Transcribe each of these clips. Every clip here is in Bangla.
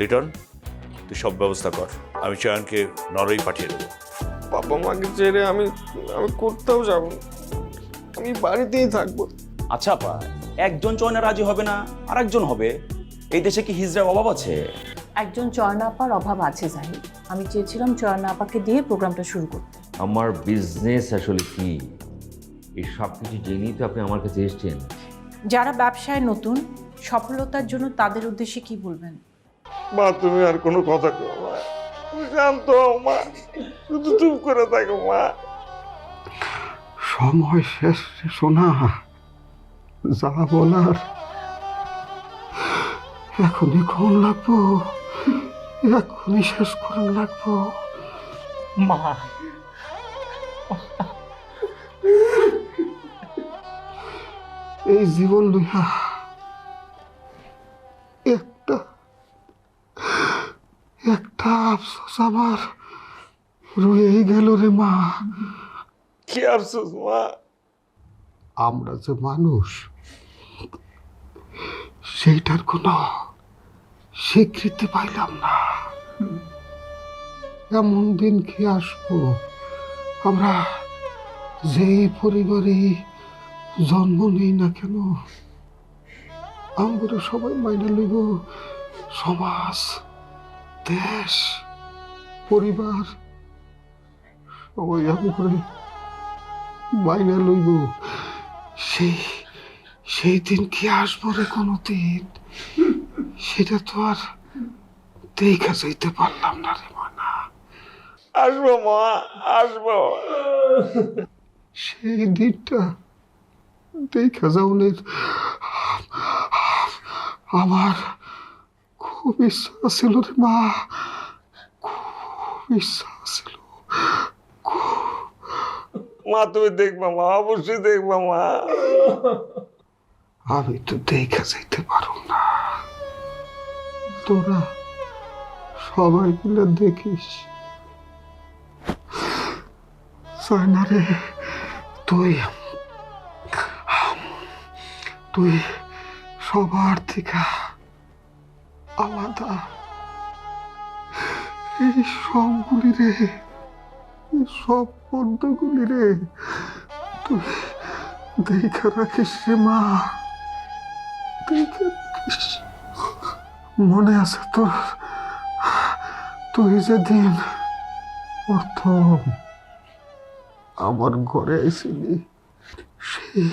লিটন তুই সব ব্যবস্থা কর। আমি চয়নকে নরই পাঠিয়ে দেবো। বাবা মাকে ছেড়ে আমি আমি কোথাও যাব আমি বাড়িতেই থাকব। আচ্ছা আপা একজন চয়না রাজি হবে না আর একজন হবে? এই দেশে কি হিজড়ার অভাব আছে? একজন চয়না আপার অভাব আছে জাহিদ। আমি চেয়েছিলাম চয়না আপাকে দিয়ে প্রোগ্রামটা শুরু করতে। আমার বিজনেস আসলে কি? এই সব কিছু জেনেই তো আপনি আমার কাছে এসছেন। যারা ব্যবসায় নতুন সফলতার জন্য তাদের উদ্দেশ্যে কি বলবেন? মা তুমি আর কোনো কথা কো মা তুমি শান্ত হও মা। শুধু চুপ করে থাকো মা। সময় শেষ সোনা। যা বলার এখনই কোন লাগবো। এখনই শেষ করুন লাগবো। মা। এই জীবন লইয়া একটা আফসোস আমার রয়েই গেল রে মা। কি আফসোস মা? আমরা যে মানুষ সেইটার কোনো স্বীকৃতি পাইলাম না। এমন দিন কি আসব? আমরা যেই পরিবারে জন্ম নেই না কেন আমরা সবাই মাইনে লইব সমাজ। দেশ পরিবার সবাই আমরা মাইনে লইব। সেই সেই দিন কি আসব রে কোনো দিন সেটা তো আর দেখা যাইতে পারলাম না রে মানা। আসব মা আসব। সেই দিনটা দেখা যাওনের আমার খুব ইচ্ছা ছিল রে মা। খুব ইচ্ছা ছিল। মা তুমি দেখবা মা অবশ্যই দেখবা মা। আমি তো দেখা যাইতে পারো না। তোরা সবাই মিলে দেখিস। না রে তুই তুই সবার থেকে আলাদা। এই সবগুলি রে সব পদ্মগুলি রে, তুই দেখা রাখিস রে মা। মনে আছে তোর, তুই যেদিন প্রথম আমার ঘরে আইসিলি সেই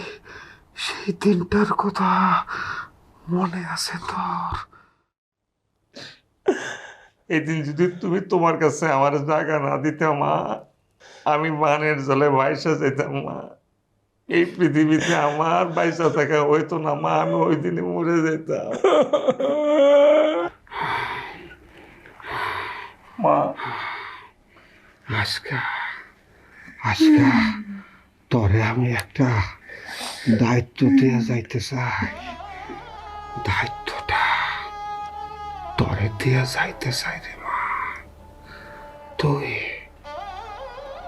সেই দিনটার কথা মনে আছে তোর। এদিন যদি তুমি তোমার কাছে আমার জায়গা না দিতে মা, আমি বানের জলে বাইসা যেতাম মা। এই পৃথিবীতে আমার বাইসা থাকা হইতো না মা, আমি ওই দিনে মরে যেতাম। মা। আজকা আজকা তরে আমি একটা দায়িত্ব দিয়ে যাইতে চাই। দায়িত্বটা দিয়ে যাইতে চাই রে মা তুই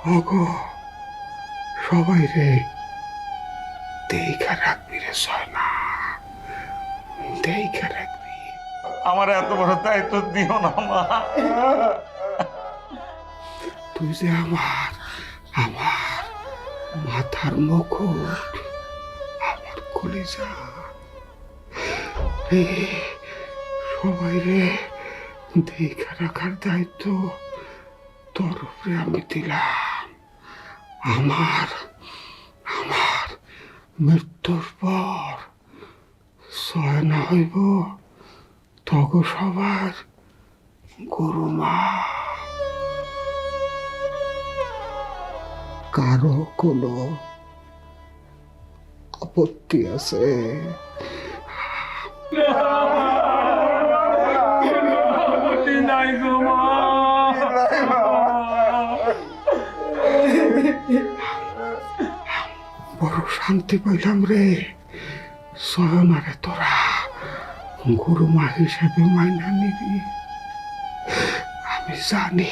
ওগো সবাই রে দেখা রাখবি রে সয়না দেখা রাখবি আমার এত বড় দায়িত্ব দিও না মা তুই যে আমার আমার মাথার মুকুট আমার কলিজা সবাই রে। দেখা রাখার দায়িত্ব তোর উপরে আমি দিলাম। আমার আমার মৃত্যুর পর সয় না হইব, তগ সবার গুরুমা কারও কোনো আপত্তি আছে? বড় শান্তি পাইলাম রে। সয়নারে তোরা গুরুমা হিসেবে মাইনা নিবি। আমি জানি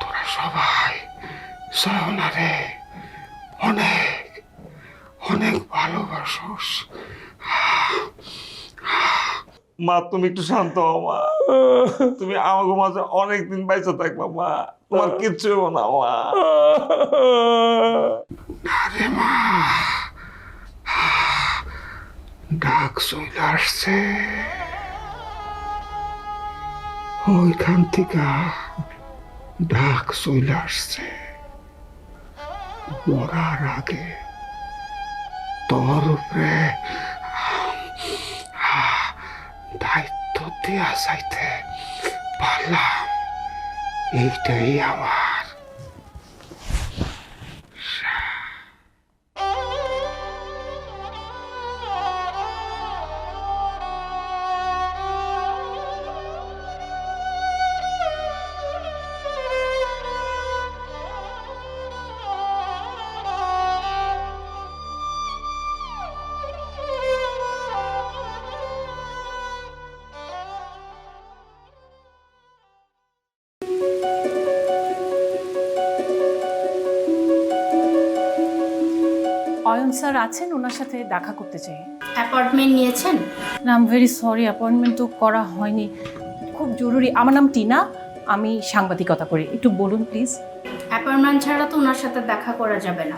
তোরা সবাই সয়নারে অনেক অনেক ভালোবাসোস। মা, তুমি একটু শান্ত হও, মা। তুমি আমাকে মাঝে অনেকদিন বাইচে থাকবা, মা। তোমার কিচ্ছু হব মা। ডাক চলে আসছে। ওইখান থেকে ডাক চলে আসছে। মরার আগে তোর দায়িত্ব দেয়া যাইতে পারলাম। এইটাই আমার অয়ন স্যার আছেন ওনার সাথে দেখা করতে চাই। অ্যাপয়েন্টমেন্ট নিয়েছেন? না আম ভেরি সরি অ্যাপয়েন্টমেন্ট তো করা হয়নি। খুব জরুরি। আমার নাম টিনা আমি সাংবাদিকতা করি। একটু বলুন প্লিজ অ্যাপয়েন্টমেন্ট ছাড়া তো ওনার সাথে দেখা করা যাবে না।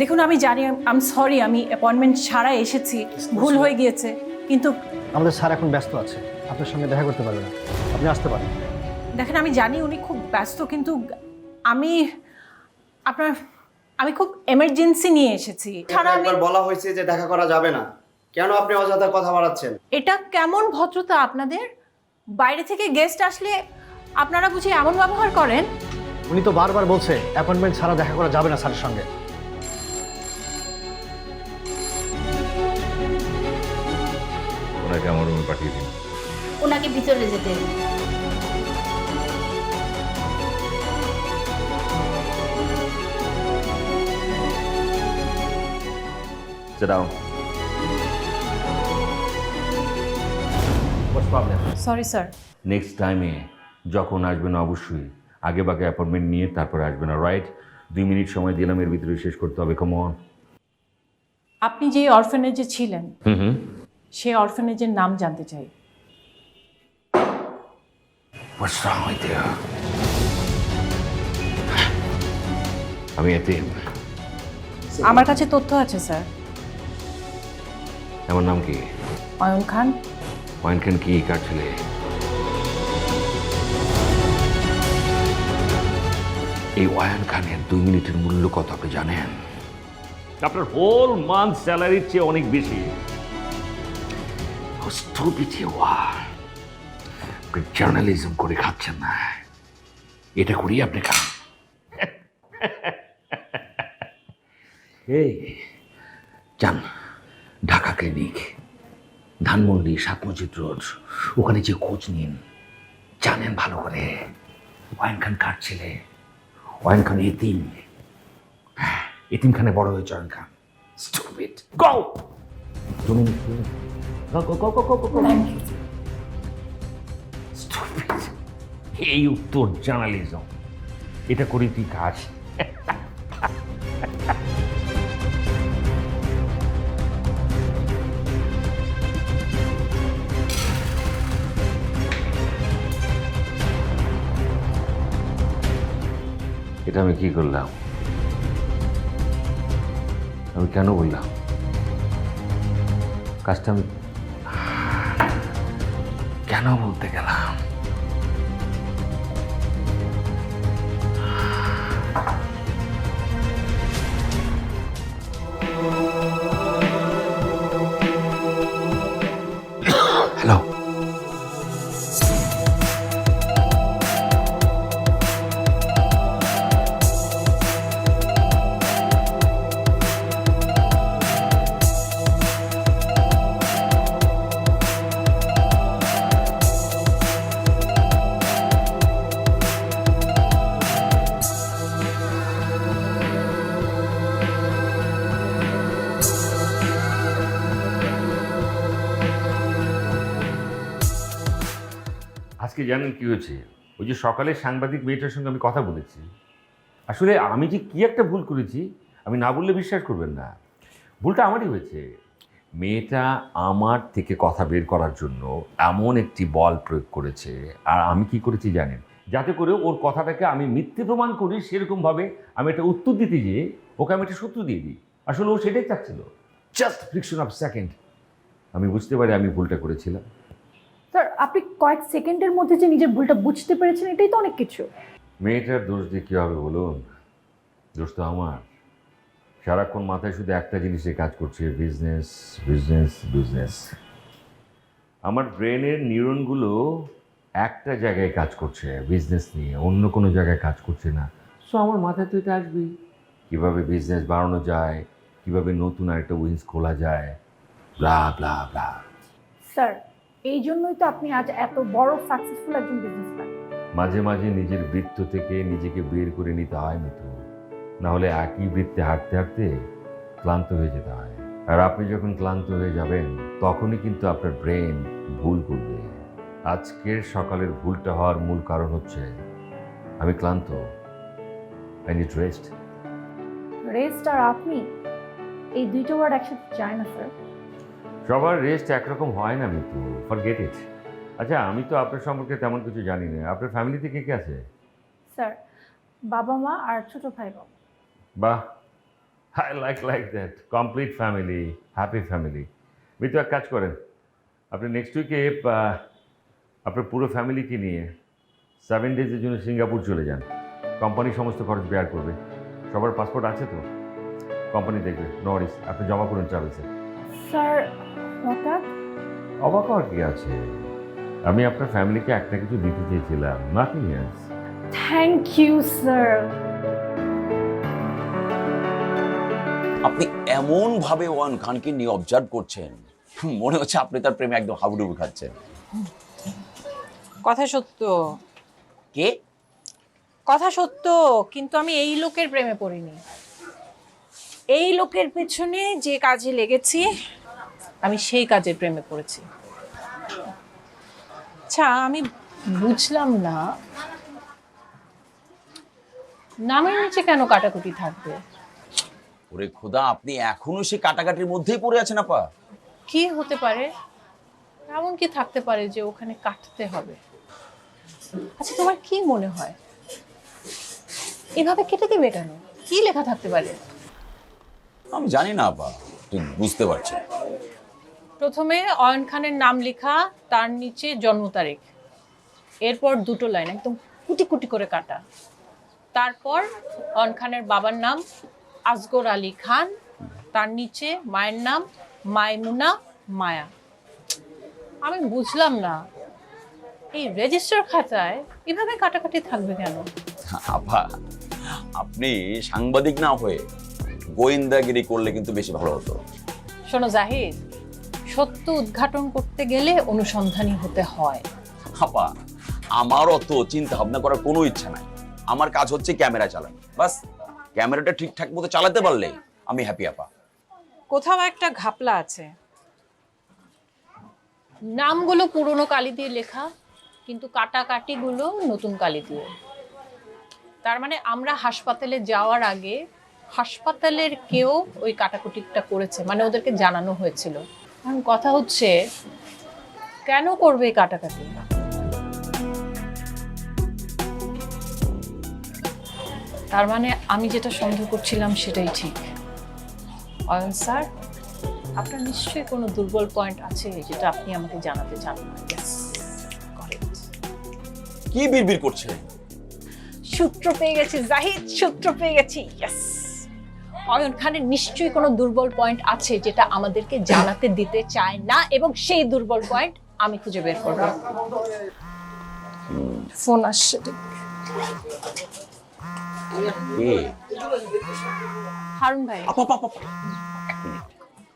দেখুন আমি জানি আম সরি আমি অ্যাপয়েন্টমেন্ট ছাড়া এসেছি। ভুল হয়ে গিয়েছে। কিন্তু আমাদের স্যার এখন ব্যস্ত আছে। আপনার সঙ্গে দেখা করতে পারবে না। আপনি আসতে পারেন। দেখেন আমি জানি উনি খুব ব্যস্ত কিন্তু আমি আপনার আমি খুব এমার্জেন্সি নিয়ে এসেছি। ছাড়া আমি একবার বলা হয়েছে যে দেখা করা যাবে না। কেন আপনি অযথা কথা বাড়াচ্ছেন? এটা কেমন ভদ্রতা আপনাদের? বাইরে থেকে গেস্ট আসলে আপনারা বুঝি এমন ব্যবহার করেন? উনি তো বারবার বলছে অ্যাপয়েন্টমেন্ট ছাড়া দেখা করা যাবে না স্যারের সঙ্গে। ওনাকে আমার রুমে পাঠিয়ে দিন। ওনাকে ভিতরে যেতে Sit down. What's problem? Sorry sir next টাইমে যখন আসবেন অবশ্যই আগে বাগে অ্যাপয়েন্টমেন্ট নিয়ে তারপরে আসবেন রাইট দুই মিনিট সময় দিলাম এর ভিতরে শেষ করতে হবে কমন আপনি যে অরফেনেজে ছিলেন হুম হুম। সেই অরফেনেজের নাম জানতে চাই। What's wrong with you? আমি এতে আমার কাছে তথ্য আছে স্যার আমার নাম কি? অয়ন খান। ওয়াইন খান কি কার ছেলে? এই ওয়ান খানের দুই মিনিটের মূল্য কত আপনি জানেন? আপনার হোল মান্থ স্যালারির চেয়ে অনেক বেশি। জার্নালিজম করে খাচ্ছেন না। এটা করি আপনি খান। এই যান। ক্লিনিক ধানমন্ডি সাত মসজিদ রোড ওখানে যে খোঁজ নিন। জানেন ভালো করে ওয়াইন খান কার ছেলে? ওয়াইন খান এতিম। হ্যাঁ, এতিমখানে বড় হয়েছে ওয়াইন খান স্টুপিড গো স্টুপিড এই উত্তর জার্নালিজম এটা করি তুই কাজ এটা আমি কি করলাম? আমি কেন বললাম? কাজটা আমি কেন বলতে গেলাম? আজকে জানেন কি হয়েছে? ওই যে সকালে সাংবাদিক মেয়েটার সঙ্গে আমি কথা বলেছি। আসলে আমি যে কি একটা ভুল করেছি, আমি না বললে বিশ্বাস করবেন না। ভুলটা আমারই হয়েছে। মেয়েটা আমার থেকে কথা বের করার জন্য এমন একটি বল প্রয়োগ করেছে। আর আমি কি করেছি জানেন? যাতে করে ওর কথাটাকে আমি মিথ্যে প্রমাণ করি সেরকমভাবে আমি একটা উত্তর দিতে গিয়ে ওকে আমি একটা সূত্র দিয়ে দিই। আসলে ও সেটাই চাচ্ছিল। জাস্ট ফ্রিকশন অফ সেকেন্ড আমি বুঝতে পারি আমি ভুলটা করেছিলাম। স্যার আপনি কয়েক সেকেন্ডের মধ্যে যে নিজের ভুলটা বুঝতে পেরেছেন এটাই তো অনেক কিছু। মেয়েটার দোষ দিয়ে কী হবে বলুন? দোষ তো আমার। সারাক্ষণ মাথায় শুধু একটা জিনিসে কাজ করছে বিজনেস বিজনেস বিজনেস আমার ব্রেনের নিউরনগুলো একটা জায়গায় কাজ করছে বিজনেস নিয়ে অন্য কোনো জায়গায় কাজ করছে না। সো আমার মাথায় তো এটা আসবেই। কীভাবে বিজনেস বাড়ানো যায় কীভাবে নতুন আরেকটা উইন্স খোলা যায় ব্লা ব্লা ব্লা স্যার এই জন্যই তো আপনি আজ এত বড় সাকসেসফুল একজন বিজনেসম্যান মাঝে মাঝে নিজের বৃত্ত থেকে নিজেকে বের করে নিতে হয় মিতু। নাহলে একই বৃত্তে হাঁটতে হাঁটতে ক্লান্ত হয়ে যেতে হয়। আর আপনি যখন ক্লান্ত হয়ে যাবেন তখনই কিন্তু আপনার ব্রেন ভুল করবে। আজকের সকালের ভুলটা হওয়ার মূল কারণ হচ্ছে আমি ক্লান্ত। আই নিড রেস্ট রেস্ট আর আপনি এই দুইটা ওয়ার্ড একসাথে যায় না স্যার সবার রেস্ট একরকম হয় না মিতু। ফর গেট ইট আচ্ছা আমি তো আপনার সম্পর্কে তেমন কিছু জানি না। আপনার ফ্যামিলিতে কে কে আছে? স্যার বাবা মা আর ছোট ভাই বাবা। বাহ! I like like that complete family happy family Mitu এক কাজ করেন। আপনি নেক্সট উইকে আপনার পুরো ফ্যামিলিকে নিয়ে সেভেন ডেজের জন্য সিঙ্গাপুর চলে যান। কোম্পানি সমস্ত খরচ বেয়ার করবে। সবার পাসপোর্ট আছে তো? কোম্পানি দেখবে। নরিস আপনি জমা করুন ট্রাভেলসে স্যার হঠাৎ? অবাক হওয়ার কি আছে? আমি আপনার ফ্যামিলিকে একটা কিছু দিতে চেয়েছিলাম। Nothing else thank you sir আপনি এমন ভাবে ওয়ান খানকে নিয়ে অবজার্ভ করছেন। মনে হচ্ছে আপনি তার প্রেমে একদম হাবুডুবু খাচ্ছেন। কথা সত্য। কে? কথা সত্য কিন্তু আমি এই লোকের প্রেমে পড়িনি। এই লোকের পেছনে যে কাজে লেগেছি আমি সেই কাজের প্রেমে পড়েছি। আচ্ছা আমি বুঝলাম না নামের নিচে কেন কাটাকুটি থাকবে? ওরে খোদা আপনি এখনও সেই কাটাকাটির মধ্যেই পড়ে আছেন আপা। কি হতে পারে? এমন কি থাকতে পারে যে ওখানে কাটতে হবে? আচ্ছা তোমার কি মনে হয়? এভাবে কেটে দেবে কেন? কি লেখা থাকতে পারে? আমি জানি না আপা ঠিক বুঝতে পারছি। প্রথমে অয়ন খানের নাম লেখা তার নিচে জন্ম তারিখ। এরপর দুটো লাইন একদম কুটি কুটি করে কাটা। তারপর অয়ন খানের বাবার নাম আসগর আলী খান। তার নিচে মায়ের নাম মাইমুনা মায়া। আমি বুঝলাম না এই রেজিস্টার খাতায় এভাবে কাটাকাটি থাকবে কেন? আপা আপনি সাংবাদিক না হয়ে গোয়েন্দাগিরি করলে কিন্তু বেশি ভালো হতো। শোনো জাহিদ সত্য উদ্ঘাটন করতে গেলে অনুসন্ধানী হতে হয়। আপা আমার অত চিন্তা ভাবনা করার কোনো ইচ্ছা নাই। আমার কাজ হচ্ছে ক্যামেরা চালানো। বাস ক্যামেরাটা ঠিকঠাক মতো চালাতে পারলে আমি হ্যাপি আপা কোথাও একটা ঘাপলা আছে। নামগুলো পুরনো কালি দিয়ে লেখা কিন্তু কাটাকাটিগুলো নতুন কালি দিয়ে। তার মানে আমরা হাসপাতালে যাওয়ার আগে হাসপাতালের কেউ ওই কাটাকুটিটা করেছে? মানে ওদেরকে জানানো হয়েছিল। এখন কথা হচ্ছে কেন করবে এই কাটাকাটি? তার মানে আমি যেটা সন্দেহ করছিলাম সেটাই ঠিক। অয়ন স্যার আপনার নিশ্চয়ই কোনো দুর্বল পয়েন্ট আছে যেটা আপনি আমাকে জানাতে চান না. কি বিড়বিড় করছেন সূত্র পেয়ে গেছি জাহিদ সূত্র পেয়ে গেছি। ইয়েস অয়ন খানের নিশ্চয়ই কোনো দুর্বল পয়েন্ট আছে যেটা আমাদেরকে জানাতে দিতে চায় না এবং সেই দুর্বল পয়েন্ট আমি খুঁজে বের করব। ফোন আসছে হারুন ভাই।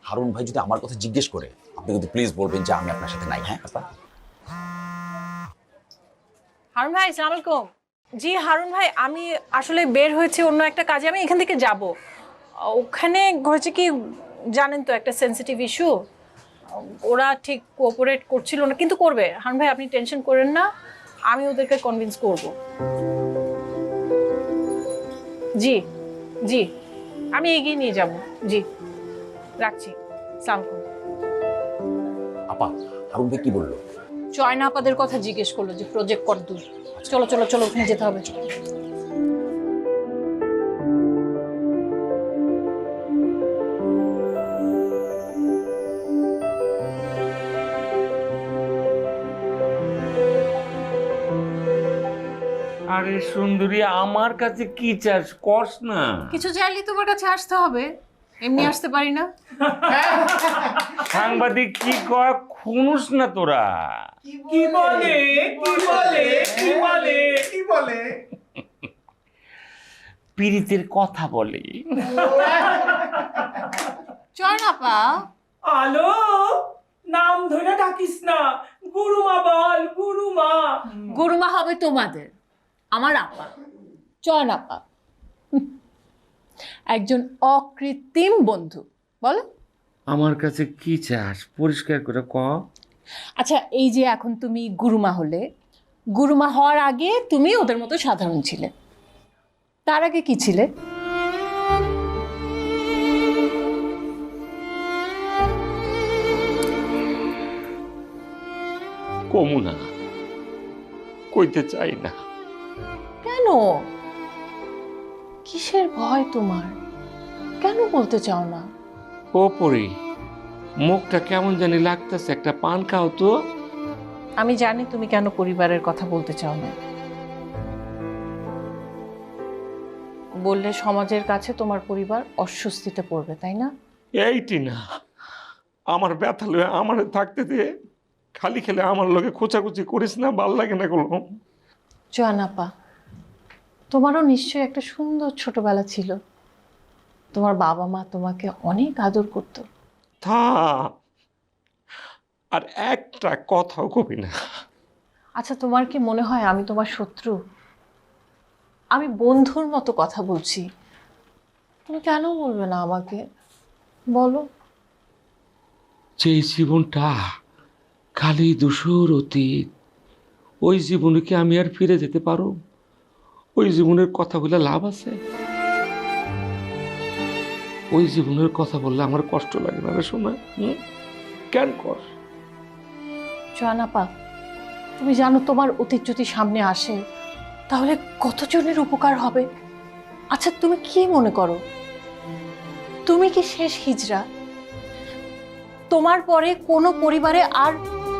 হারুন ভাই যদি আমার কথা জিজ্ঞেস করে আপনি কিন্তু প্লিজ বলবেন যে আমি আপনার সাথে নাই হ্যাঁ আপা? হারুন ভাই সালাম আলাইকুম। জি হারুন ভাই আমি আসলে বের হয়েছি অন্য একটা কাজে আমি এখান থেকে যাব। ওখানে হয়েছে কি জানেন তো একটা সেনসিটিভ ইস্যু ওরা ঠিক কোঅপারেট করছিল না কিন্তু করবে। হারুন ভাই আপনি টেনশন করেন না আমি ওদেরকে কনভিন্স করব। জি জি আমি এগিয়ে নিয়ে যাব। জি রাখছি। সালাম আপা হারুন ভাই কি বলল? চয়না আপাদের কথা জিজ্ঞেস করল যে প্রজেক্ট কর দূর। চলো চলো চলো ওখানে যেতে হবে। আরে সুন্দরী আমার কাছে কি চাস? কস না। কিছু চাইলে তোমার কাছে আসতে হবে। এমনি আসতে পারি না। সাংবাদিক কি কয়? খুনুস না তোরা। কি বলে? কি বলে? কি বলে? কি বলে? পীড়িতের কথা বলে। আপা আলো নাম ধরে ডাকিস না। গুরুমা বল গুরুমা। গুরুমা হবে তোমাদের। আমার আপা। চয়ন আপা। হুম। একজন অকৃত্রিম বন্ধু বলো। আমার কাছে কি চাস? পরিষ্কার করে ক। আচ্ছা এই যে এখন তুমি গুরুমা হলে গুরুমা হওয়ার আগে তুমি ওদের মতো সাধারণ ছিলে। তার আগে কি ছিলে? কমু না। কইতে চাই না। কিসের ভয় তোমার? কেন বলতে চাও না? ও পরি মুখটা কেমন জানি লাগতেছে একটা পান খাও তো। আমি জানি তুমি কেন পরিবারের কথা বলতে চাও না। বললে সমাজের কাছে তোমার পরিবার অস্বস্তিতে পড়বে তাই না? এইটি না আমার ব্যথা লয়ে আমার থাকতে দিয়ে খালি খেলে আমার লগে খোঁচাখুচি করিস না ভালো লাগে না কোনো। জয়ানাপা তোমারও নিশ্চয়ই একটা সুন্দর ছোটবেলা ছিল। তোমার বাবা মা তোমাকে অনেক আদর করতো। থা আর একটা কথাও কবি না। আচ্ছা তোমার কি মনে হয় আমি তোমার শত্রু? আমি বন্ধুর মতো কথা বলছি। তুমি কেন বলবে না আমাকে? বলো। যে জীবনটা খালি দূষর অতীত ওই জীবনে কি আমি আর ফিরে যেতে পারো ওই জীবনের কথা বলে লাভ আছে? ওই জীবনের কথা বললে আমার কষ্ট লাগে না রে শোনা হুম? কেন কর? জয়ানাপা তুমি জানো তোমার অতীত যদি সামনে আসে তাহলে কতজনের উপকার হবে? আচ্ছা তুমি কি মনে করো? তুমি কি শেষ হিজড়া? তোমার পরে কোনো পরিবারে আর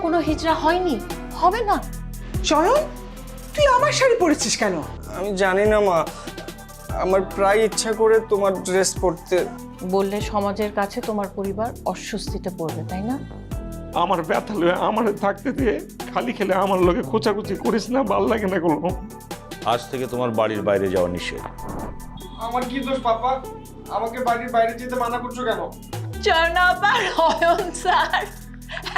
কোনো হিজড়া হয়নি? হবে না? চয়ন তুই আমার শাড়ি পরেছিস কেন? আমি জানি না মা। আমার প্রায় ইচ্ছা করে তোমার ড্রেস পরতে। বললে সমাজের কাছে তোমার পরিবার অস্বস্তিতে পড়বে তাই না? আমার ব্যথা লয়ে আমার থাকতে দিয়ে খালি খেলে আমার লগে খোঁচাখুচি করিস না ভালো লাগে না কোনো আজ থেকে তোমার বাড়ির বাইরে যাওয়া নিষেধ। আমার কি দোষ পাপা? আমাকে বাড়ির বাইরে যেতে মানা করছ কেন? জনাবার অয়ন স্যার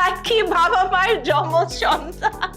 একই বাবা মায়ের যমজ সন্তান।